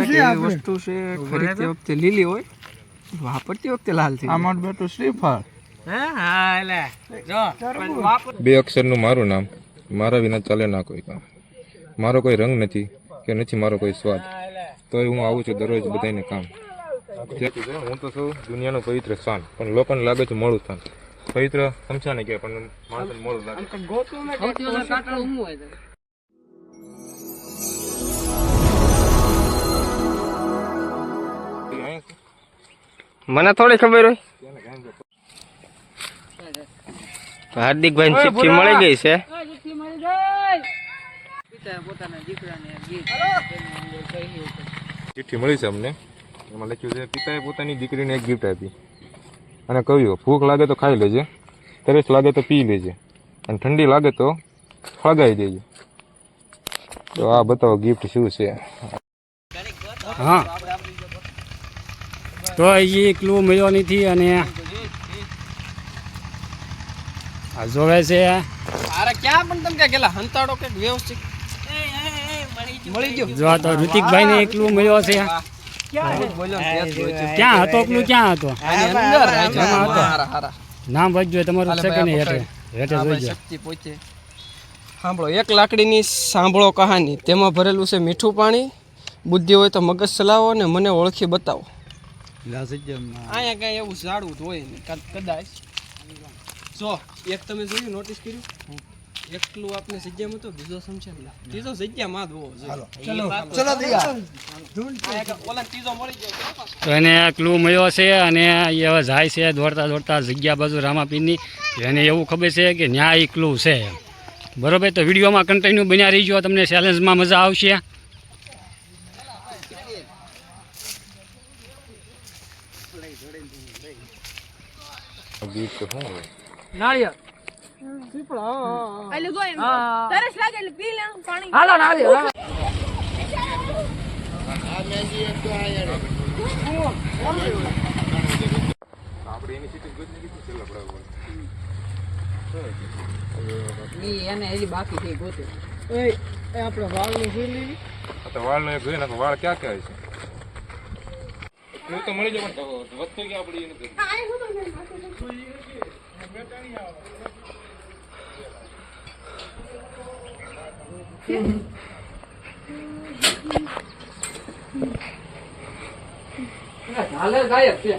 એવી વસ્તુ છે ખરીદતી વખતે લીલી હોય વાપરતી વખતે લાલ થઈ આમાં બેટું શ્રીફળ. બે અક્ષરનું મારું નામ મારા વિના ચાલે ના કોઈ કામ. મારો કોઈ રંગ નથી કે નથી મારો કોઈ સ્વાદ. તોય હું આવું છું દરરોજ બધાને કામ. હું તો છું દુનિયાનું પવિત્ર સ્થાન પણ લોકોને લાગે છે મોડું સ્થાન. પવિત્ર સમસ્યા કે પણ માણસને મોડું લાગે. મને થોડી ખબર હોય. હાર્દિકભાઈ ચિઠ્ઠી મળી ગઈ છે. ચિઠ્ઠી મળી છે અમને. એમાં લખ્યું છે પિતાએ પોતાની દીકરીને એક ગિફ્ટ આપી. અને કહ્યું ભૂખ લાગે તો ખાઈ લેજે તરસ લાગે તો પી લેજે અને ઠંડી લાગે તો ફળગાઈ દેજે. તો આ બતાવો ગિફ્ટ શું છે? હા. તો એ ક્લુ મળ્યો નથી અને આ જોવે છે. અરે ક્યાં પણ તમે ક્યાં ગયેલા? હંતાડો કે વ્યવસ્થિત? મળી ગયો. જો તો ઋતિકભાઈ ને ક્લુ મળ્યો છે. ક્યાં હતો ક્યાં હતો. નામ વાંચજો તમારું છે કે નહીં હેઠે? હેઠે જોઈજો. સાંભળો એક લાકડીની સાંભળો કહાની. તેમાં ભરેલું છે મીઠું પાણી. બુદ્ધિ હોય તો મગજ ચલાવો ને મને ઓળખી બતાવો. અહીંયા કઈ એવું ઝાડવું હોય ને કદાચ. જો એક તમે જોયું નોટિસ કર્યું? એકલું આપને જગ્યામાં તો બીજો સમજે ને. ત્રીજો જગ્યામાં જ હોવો જોઈએ. ચલો. ઓલા ત્રીજો મળી ગયો તો એને ક્લુ મળ્યો છે અને એ હવે જાય છે દોડતા દોડતા જગ્યા બાજુ રામાપીરની. એને એવું ખબર છે કે ન્યાય એ ક્લુ છે. બરોબર તો વિડીયોમાં કન્ટિન્યુ બન્યા રહીજો. તમને ચેલેન્જમાં મજા આવશે. ગિફ્ટ શું હોય. નાળિયેર. એટલે પી લેવાનું પાણી. હાલો નાળિયેર આપણે એની સીટી ગોતી. લીધી છેલ્લા પડાવ આપણે વાળનું જોઈ લેવી તો વાળ નો એક જોઈએ ને તો વાળ ક્યાં ક્યાં છે? હું તો મળી જાય પણ વધતો કે આપડી એને હાલે ગાયબ છે.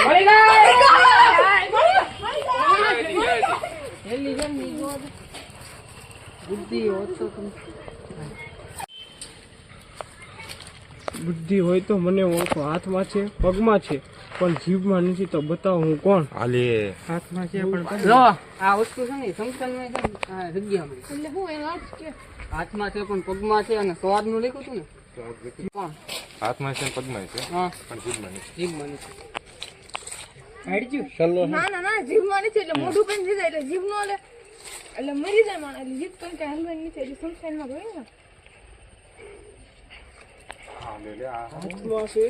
મળી બુદ્ધિ હોય તો મને ઓળખો. હાથમાં છે પગમાં છે પણ જીભમાં નથી તો બતાવો હું કોણ? હાલે. હાથમાં છે પણ જો આ વસ્તુ છે ને છે જગ્યામાં એટલે હું એનો અર્થ કે હાથમાં છે પણ પગમાં છે અને સ્વાદનું લખ્યું હતું ને? કોણ? હાથમાં છે પગમાં છે હા. પણ જીભમાં નથી. જીભમાં નથી. ના ના ના જીભમાં નથી એટલે મોઢું પણ થઈ જાય એટલે જીભ નો એટલે મરી જાય માણસ એટલે જીભ તો કઈ હલવાઈ નથી એટલે સંસારમાં ગયું ને. હાથમાં છે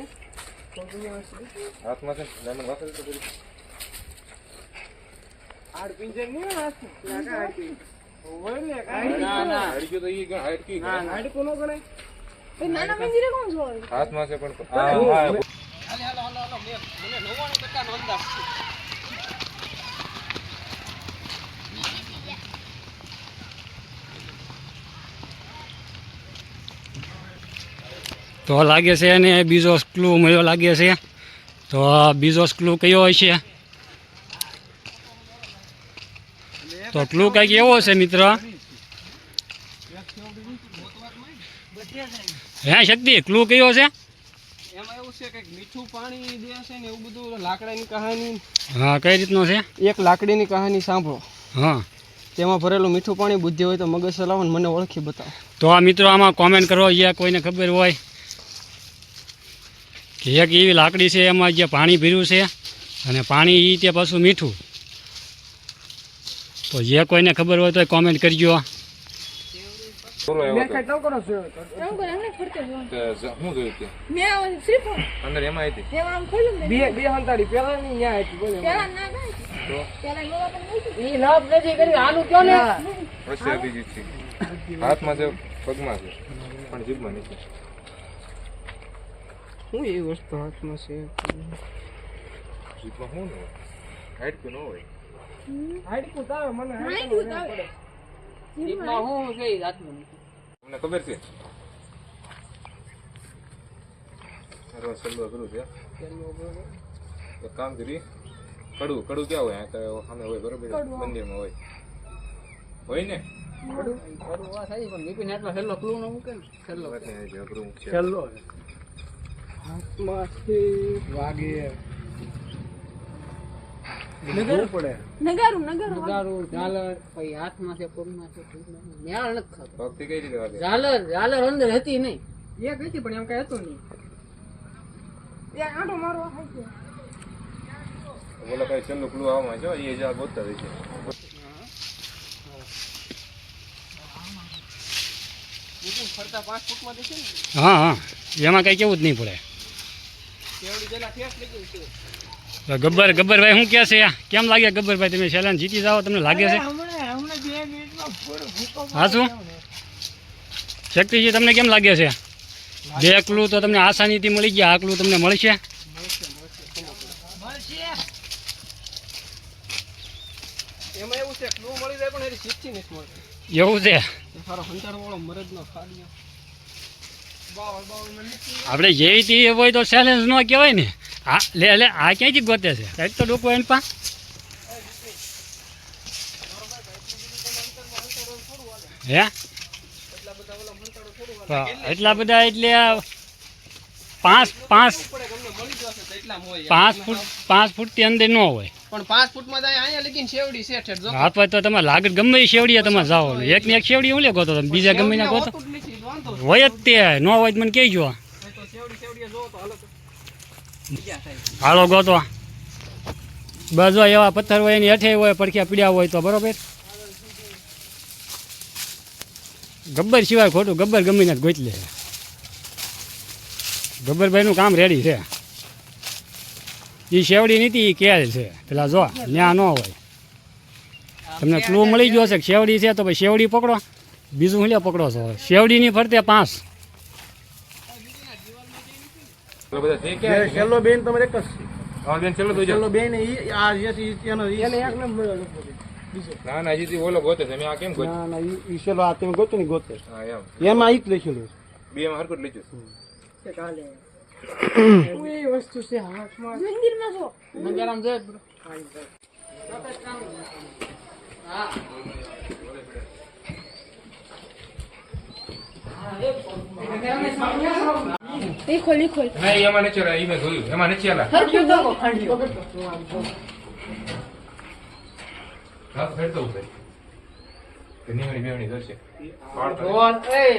હાથમાં છે ડાયમંડ વાપરે તો કરી આડ પિંજર નહીં હાથ કોણ જોવે હાથમાં છે પણ આ હા હાલે હાલો હાલો હાલો મેં મને નવ્વાણું અંદાજ તો લાગે છે એને બીજો સ્ક્લુ મળ્યો લાગે છે. તો બીજો સ્ક્લુ કયો હશે? છે તો ક્લુ કંઈક એવો છે મિત્ર. હે શક્તિ ક્લુ કયો છે? એમાં એવું છે કે મીઠું પાણી દે છે ને એવું બધું લાકડાની કહાની. હા કઈ રીતનો છે? એક લાકડીની કહાની સાંભળો. હા. તેમાં ભરેલું મીઠું પાણી બુદ્ધિ હોય તો મગજ ચલાવો ને મને ઓળખી બતાવો. તો આ મિત્રો આમાં કોમેન્ટ કરો યા કોઈને ખબર હોય એક એવી લાકડી છે એમાં જે પાણી ભર્યું છે અને પાણી એ તે પાછું મીઠું. તો જે કોઈને ખબર હોય તો કોમેન્ટ કરજો. હાથમાં છે પગમાં છે પણ જીભમાં નથી. શું એવી વસ્તુ હાથમાં છે જીભમાં શું ન હોય હાઈટ ન હોય હાડકું તાવે મને હાઈકું તો આવે. તમને ખબર છે અરે સલ્લો કરું છે એક કામ કરી કડું કડું ક્યાં હોય આ તો સામે હોય બરોબર મંદિરમાં હોય હોય ને વાત નહીં, હજી અઘરું છે. છેલ્લો હાથમાંથી વાગે નગર પડે નગારું નગારું પગથી કઈ રીતે વાગે? એક હતી પણ એમ કઈ હતું નહીં. ત્યાં આંટો મારવો હાઈકું. બોલો કઈ છેલ્લું ક્લુ આવવામાં છે? એ જ્યાં ગોતતા હોય છે. ફરતા પાંચ ફૂટમાં હા હા. એમાં કઈ કેવું જ નહીં પડે કેવડી જેલા ઠેસ લઈ ગયું છે તો ગબ્બર ગબ્બરભાઈ શું કહે છે? કેમ લાગે ગબ્બરભાઈ? તમે સેલાન જીતી જાઓ તમને લાગે છે? હા શું? શક્તિજી તમને કેમ લાગે છે? બે એકલું તો તમને આસાનીથી મળી ગયા આકલું તમને મળશે? એવું છે આપણે જેવી તી હોય તો ચેલેન્જ ન કહેવાય ને. હા લે લે આ ક્યાંથી ગોતે છે? કંઈક તો ડોકો એની પા હે? એટલા બધા એટલે પાંચ પાંચ પાંચ હોય પાંચ ફૂટ પાંચ ફૂટથી અંદર ન હોય. પણ પાંચ ફૂટમાં જાય અહીંયા લગીન શેવડી છે હા તો તમે લાગત ગમે શેવડીએ તમે જાઓ એક ને એક શેવડી હું લે ગોતો તમે? બીજા ગમે ના ગોતો? હોય જ તે નો હોય મને કહેજો. જો હાલો બીજા ગોતો બસ જો એવા પથ્થર હોય એની હેઠે હોય પડખ્યા પીડ્યા હોય તો બરોબર? ગબ્બર સિવાય ખોટું ગબ્બર ગમીને જ ગોતલે ગબ્બરભાઈનું કામ રેડી છે. એ શેવડી નથી એ કેળ છે. પેલા જો ન્યા ન હોય. તમને ક્લુ મળી ગયો છે કે શેવડી છે તો ભાઈ શેવડી પકડો. બીજું હું પકડો છો? શેવડીની ફરતે પાંચ. છે છેલ્લો બેન તમારે એક જ છે. બેન છેલ્લો જોઈ બેન આ જે એનો એક નંબર ના ના હજી ઓલો ગોતે છે. મેં આ કેમ ગોત્યું? ના ના ઈ છેલ્લો આ તમે ગોતો ને ગોતે. હા એમ. એમાં ઈ જ લખેલું બે માં હરકત લીધું એ વસ્તુ છે હાથમાં. મંદિરમાં ખોલ ઈ ખોલ નહીં એમાં નથી આલા, મેં જોયું. એમાં નથી આલા. હરખું તો હા, ફેરતો ઉપર. કે નીવડી બેવડી જશે. પાડતો એ.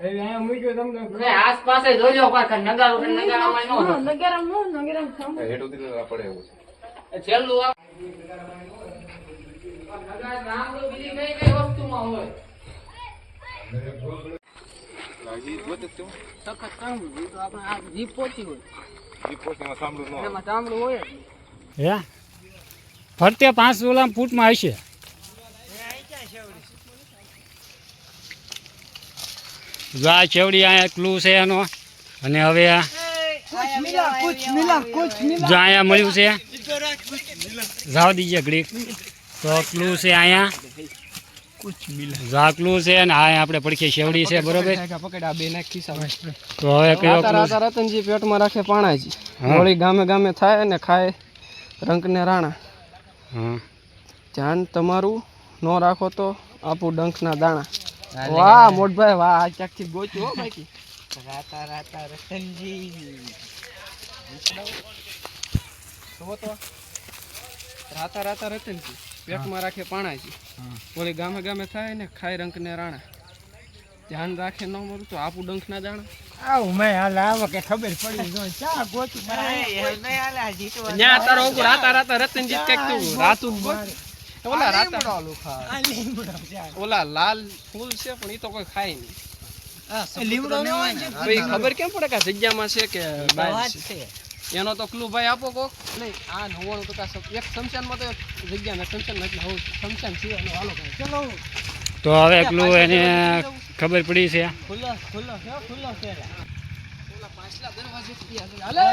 અહીંયા મૂક્યો તમને? હા, નગારામાં હો, નગારામાં હેઠ ઉતરી પડે એવું છે. હજી ગોતે જ તું? ઈ પોસ્ટ એમાં હોય. ફરતે પાંચ ઓલા ફૂટમાં હશે. જો આ ચેવડી અહીંયા ક્લુ છે એનો, અને હવે આ અહીંયા મળ્યું છે. જાવ દીજે ઘડીક. તો ક્લુ છે અહીંયા. જો છે અને આ આપણે પડખે શેવડી છે બરોબર? પકડ્યા બે નાખ ખિસ્સામાં. તો હવે કયો રાતા ક્લુ રાતા રતનજી પેટમાં રાખે પાણાજી હોળી ગામે ગામે થાય ને ખાય રંકને રાણા. હા. ધ્યાન તમારું ન રાખો તો આપું ડંખના દાણા. વાહ મોટભાઈ વાહ આ ક્યાંકથી ગોચ્યું હો બાકી રાતા રાતા રતનજી. રાતા રાતા રતનજી. પેટમાં રાખે પાણાજી ઓલી ગામે ગામે થાય ને ખાય રંકને રાણા. ધ્યાન રાખે ન મરું તો આપું ડંખના જાણે આવ મેં હાલ આવો કે ખબર પડી જો ચા ગોતું ન્યા તારો ઉપર રાતા રાતા રતનજી કંઈક તું રાતું ઓલા રાતા ઓલા લાલ ફૂલ છે પણ એ તો કોઈ ખાય નહીં. ન ને? ખબર કેમ પડે કે જગ્યામાં છે કે બહાર છે. એનો તો ક્લુ ભાઈ આપો કોક. નહીં આ નવ્વાણું ટકા એક શમશાનમાં તો એક જગ્યા ને શમશાન એટલે હવે શમશાન સિવાયનો હાલો ભાઈ. ચલો. તો હવે ક્લુ એને ખબર પડી છે. ખુલ્લો ખુલ્લો છે ખુલ્લો છે ઓલા પાછલા દરવાજેથી હાલે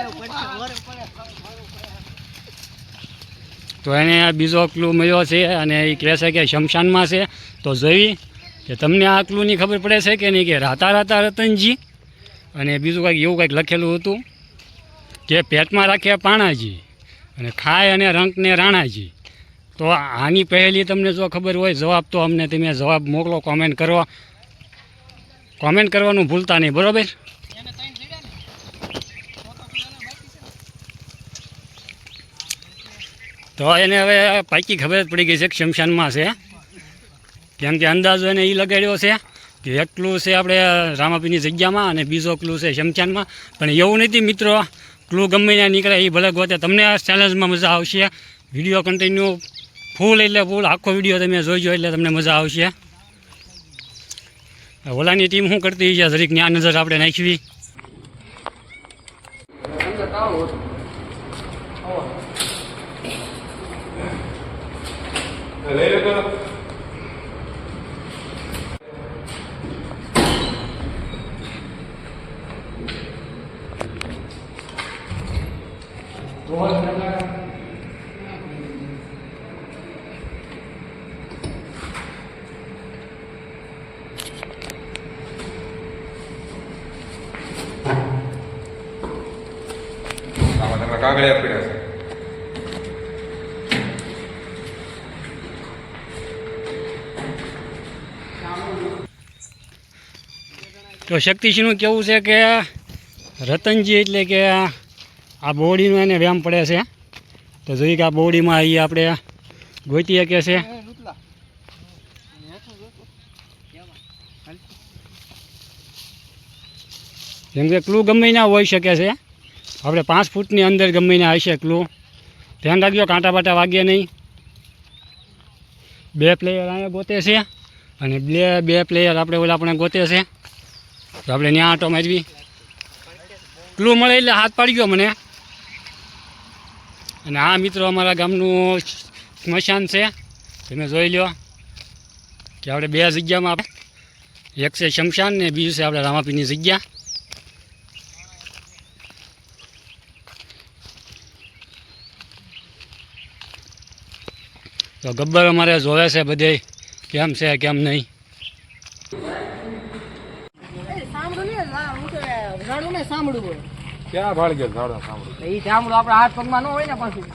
તો એને બીજો ક્લુ મળ્યો છે અને એ કહે છે કે શમશાનમાં છે. તો જોઈ કે તમને આ ક્લુની ખબર પડે છે કે નહીં? કે રાતા રાતા રતનજી અને બીજું કંઈક એવું કંઈક લખેલું હતું. કે પેટમાં રાખે પાણાજી અને ખાય અને રંકને રાણાજી. તો આની પહેલી તમને જો ખબર હોય, જવાબ તો અમને તમે જવાબ મોકલો કોમેન્ટ કરો. કોમેન્ટ કરવાનું ભૂલતા નહીં, બરાબર? તો એને હવે પાકી ખબર જ પડી ગઈ છે કે શમશાનમાં છે. કેમ કે અંદાજો એને એ લગાડ્યો છે કે એક ક્લુ છે આપણે રામાપીની જગ્યામાં અને બીજો ક્લુ છે શમશાનમાં. પણ એવું નથી મિત્રો ક્લુ ગમે ત્યાં નીકળે એ ભલે ગોતે. તમને આ ચેલેન્જમાં મજા આવશે. વીડિયો કન્ટિન્યુ ફૂલ એટલે ફૂલ આખો વીડિયો તમે જોઈજો એટલે તમને મજા આવશે. ઓલાની ટીમ શું કરતી છે? જરીક ન્યા નજર આપણે નાખવી. લઈ લો તો આમાં તમે કાગળિયા પડ્યા છે તો શક્તિસિંહનું કેવું છે કે રતનજી એટલે કે આ બોડીનો એને વ્યાયામ પડે છે. તો જોઈએ કે આ બોડીમાં અહીં આપણે ગોતી શકીએ છે. જેમ કે ક્લુ ગમે ના હોઈ શકે છે. આપણે પાંચ ફૂટની અંદર ગમે ના હશે ક્લુ. ધ્યાન રાખજો, કાંટા બાટા વાગે નહીં. બે પ્લેયર અહીંયા ગોતે છે અને બે બે પ્લેયર આપણે ઓલા આપણે ગોતે છે. તો આપણે ત્યાં આંટો મારવી. ક્લુ મળે એટલે હાથ પાડી ગયો મને. અને આ મિત્રો અમારા ગામનું સ્મશાન છે. તમે જોઈ લો કે આપણે બે જગ્યામાં આપણે એક છે શમશાન ને બીજું છે આપણે રામાપીની જગ્યા. તો ગબ્બર અમારે જોવે છે બધે, કેમ છે, કેમ નહીં. ક્યાં ભાળ ગયા ઝાડો ચામડું એ ચામડું આપણા હાથ પગમાં ન હોય ને પાછું.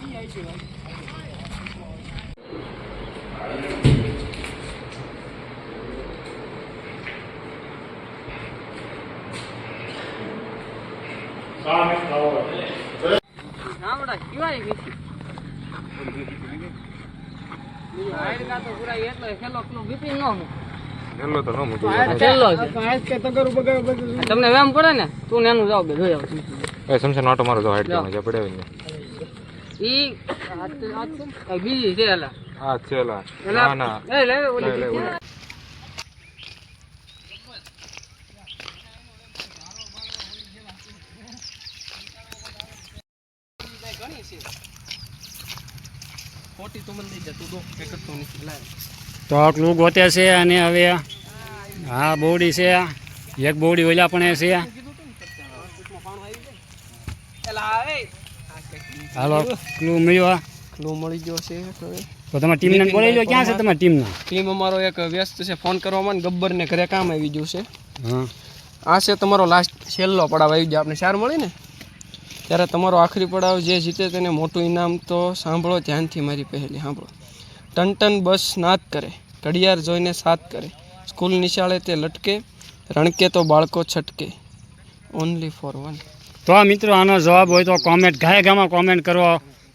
પૂરા એટલો ખેલો પેલું બીપી ન હું નેલો તો ન મૂકી છેલ્લો છે તમને વેમ પડે ને તું ને એનું જાવ બે જોઈ આવ. એ સમસન આટો મારો જો હાઈટ કેમાં જ પડે ને ઈ આ બીજી છે એલા. હા છેલા ના ના. એ લે ઓલી લે, છે. ખોટી તું મને દઈ દે તું દો એક જ તો નથી લાય. તો ક્લુ ગોતે છે અને હવે હા બોડી છે એક બોડી ઓલા પણ છે હાલો ક્લુ મળ્યો ક્લુ મળી ગયો છે તો તમારી ટીમને બોલાવી લો ક્યાં છે તમારી ટીમના ટીમ અમારો એક વ્યસ્ત છે ફોન કરવામાં ગબ્બર ને ઘરે કામ આવી ગયું છે. હા. આ છે તમારો લાસ્ટ છેલ્લો પડાવ આવી ગયો આપણે ચાર મળી ને? ત્યારે તમારો આખરી પડાવ જે જીતે તેને મોટું ઇનામ તો સાંભળો ધ્યાનથી મારી પહેલી સાંભળો. ટન ટન બસ નાદ કરે ઘડિયાળ જોઈને સાથ કરે. સ્કૂલ નિશાળે તે લટકે રણકે તો બાળકો છટકે. ઓનલી ફોર વન તો આ મિત્રો આનો જવાબ હોય તો કોમેન્ટ ગાય ગામાં કોમેન્ટ કરો.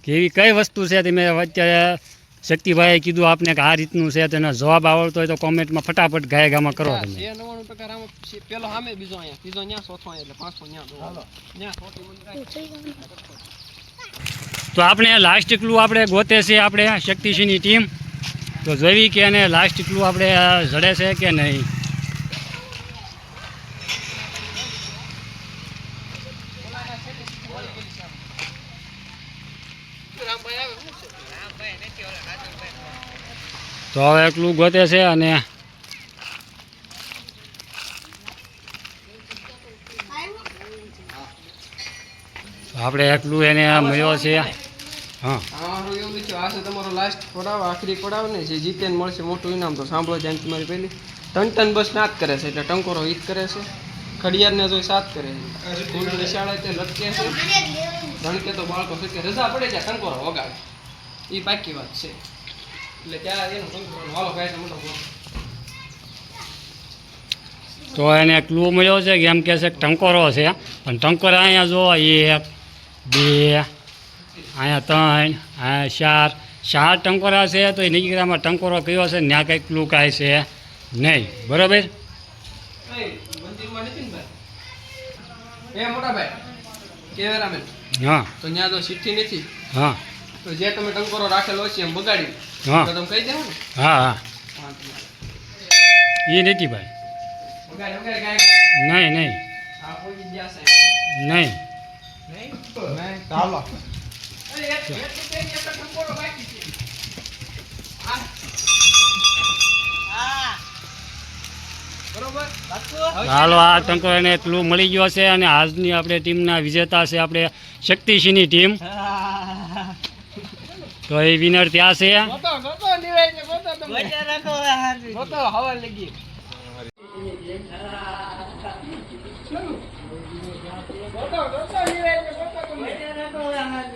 કે એવી કઈ વસ્તુ છે તે મેં અત્યારે શક્તિભાઈએ કીધું આપને કે આ રીતનું છે તેનો જવાબ આવડતો હોય તો કોમેન્ટમાં ફટાફટ ગાય ગામાં કરો તમે. પેલો સામે બીજો અહીંયા ત્રીજો ત્યાં ચોથો એટલે પાંચસો કાંઈ તો આપણે લાસ્ટ એકલું આપણે ગોતે છે આપણે શક્તિસિંહની ટીમ તો જોઈ કે એને લાસ્ટ એકલું આપણે જડે છે કે નહીં? તો હવે એકલું ગોતે છે અને આપણે એકલું એને મળ્યો છે. હા. અમારું એવું લીધું આ છે તમારો લાસ્ટ પડાવ આખરી પડાવ ને જે જીતે મળશે મોટું ઇનામ તો સાંભળો જાય તમારી પહેલી. ટન ટન બસ નાદ કરે છે એટલે ટંકોરો હિત કરે છે. ખડિયારને જોઈ સાત કરે છે. ફૂલ નિશાળે તે લટકે છે. ધણકે તો બાળકો છે કે રજા પડે છે ટંકોરો વગાડે. એ પાકી વાત છે. એટલે ત્યાં એનો ટંકોરો વાલો ભાઈ મોટો. તો એને ક્લુ મળ્યો છે કે એમ કહે છે કે ટંકોરો છે. પણ ટંકોરો અહીંયા જો એક બે અહીંયા ત્રણ અહીંયા ચાર. ચાર ટંકોરા છે તો એ નીકળામાં ટંકોરો કયો છે? ત્યાં કંઈક લુકાય છે. નહીં. બરાબર? એ, મંદિરમાં નથી ને ભાઈ એ મોટા ભાઈ કેમેરામેન. હા. તો ત્યાં તો ચિઠ્ઠી નથી. હા. તો જે તમે ટંકોરો રાખેલો છે એમ બગાડી. હા. તો તમે કહી દેવો ને હા. હા એ નથી ભાઈ. નહીં નહીં. નહીં. ચાલો. છે. આ. બરોબર? હાલો એટલું ટંકોરાને મળી ગયો છે અને આજની આપણે ટીમના વિજેતા છે આપણે શક્તિસિંહની ટીમ. તો એ વિનર ત્યાં છે. ગોતો ગોતો નિરાય ને ગોતો તમે ગોતો હવા લગી ગોતો ગોતો નિરાય ને ગોતો તમે ગોતો હવા લગી હું જીતી ગયા પછી શું ગોચન કરું હે ભાઈ આમાં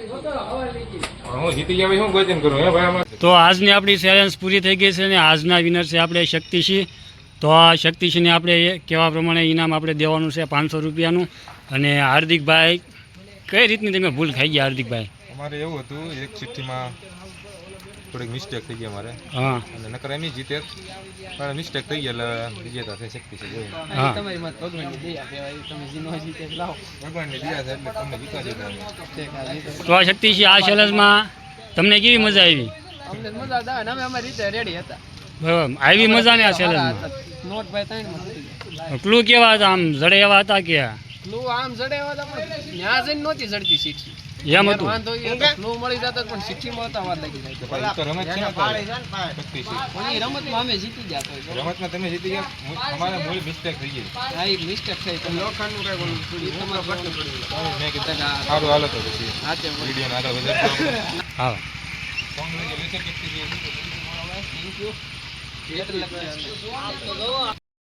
તો આજની આપણી ચેલેન્જ પૂરી થઈ ગઈ છે અને આજના વિનર છે આપણે શક્તિસિંહ તો આ શક્તિસિંહને આપણે એ કેવા પ્રમાણે ઇનામ આપણે દેવાનું છે પાંચસો રૂપિયાનું. અને હાર્દિકભાઈ કઈ રીતની તમે ભૂલ ખાઈ ગયા હાર્દિકભાઈ? અમારે એવું હતું એક ચિઠ્ઠીમાં થોડીક મિસ્ટેક થઈ ગઈ અમારે. હા. અને નકર એમ જીતે પણ મિસ્ટેક થઈ ગઈ એટલે વિજેતા થઈ શકતી છે તમારી મત ભગવાનની દયા કહેવાય તમે જીનો જીતે લાવો. ભગવાનની દયા છે એટલે તમને જીતા જીતા. તો આ શક્તિસિંહ આ ચેલેન્જમાં તમને કેવી મજા આવી? અમને મજા આવે અમે અમારી રીતે રેડી હતા. બરાબર. આવી મજા ને આ ચેલેન્જમાં નોટ ભાઈ ત્રણ ક્લુ કેવા હતા? આમ જડે એવા હતા કે? ક્લુ આમ જડે એવા હતા પણ ત્યાં જઈને નહોતી જડતી ચીઠી એમ હતું એ મળી જતો પણ મળતા વાર લાગી જાય. ભાઈ તો રમત છે ને શક્તિ છે. પણ એ રમતમાં અમે જીતી ગયા તો રમતમાં તમે જીતી ગયા? મૂળ મિસ્ટેક થઈ ગઈ. આ એક મિસ્ટેક થઈ તમે લોખંડનું કઈ બોલું થોડી તમારે ઘટનું પડ્યું મેં કીધું સારું હાલો તો પછી. હા તે આગળ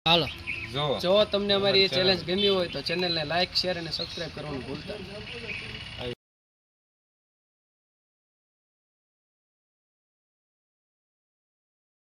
હાલો. જોવો જો. તમને અમારી ચેલેન્જ ગમી હોય તો ચેનલને લાઈક શેર અને સબસ્ક્રાઇબ કરવાનું ભૂલતા નહીં.